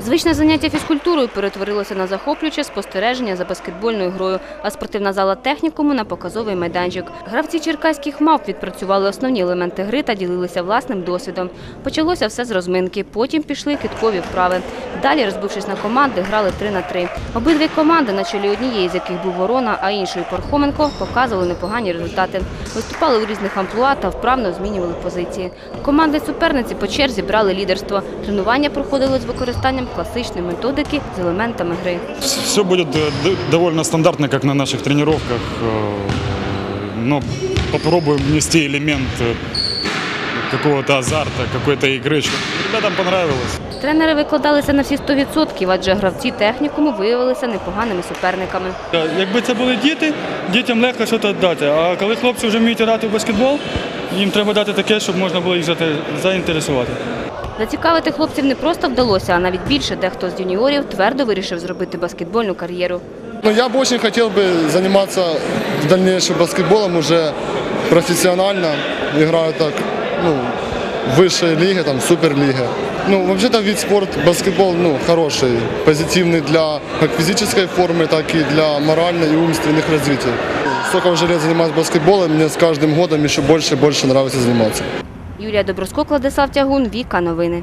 Звичне заняття фізкультурою перетворилося на захоплююче спостереження за баскетбольною грою, а спортивна зала технікуму на показовий майданчик. Гравці черкаських мавп відпрацювали основні елементи гри та ділилися власним досвідом. Почалося все з розминки, потім пішли киткові вправи. Далі, розбившись на команди, грали 3 на 3. Обидві команди, на чолі однієї з яких був Ворона, а іншої Пархоменко, показували непогані результати. Виступали у різних амплуа та вправно змінювали позиції. Команди суперниці по черзі брали лідерство. Тренування проходили з використанням класичної методики з елементами гри. Все будет э, д- довольно стандартно, как на наших тренировках, э, но попробуем внести элемент э, какого-то азарта, какой-то игры, чтобы ребятам понравилось. Тренери викладалися на всі 100%, адже гравці технікуму виявилися непоганими суперниками. Якби це були діти, дітям легко щось дати. А коли хлопці вже вміють грати в баскетбол, їм треба дати таке, щоб можна було їх зате- заінтересувати. Зацікавити хлопців не просто вдалося, а навіть більше дехто з юніорів твердо вирішив зробити баскетбольну кар'єру. Ну, я бы очень хотел бы заниматься в дальнейшем баскетболом уже профессионально, играю так, ну, в высшей лиге, там, суперлиге. Ну, вообще-то вид спорта, баскетбол, ну, хороший, позитивный для как физической формы, так и для моральной и умственных развитий. Столько уже лет занимаюсь баскетболом, мне с каждым годом еще больше и больше нравится заниматься. Юлія Доброско, Владислав Тягун, Віка Новини.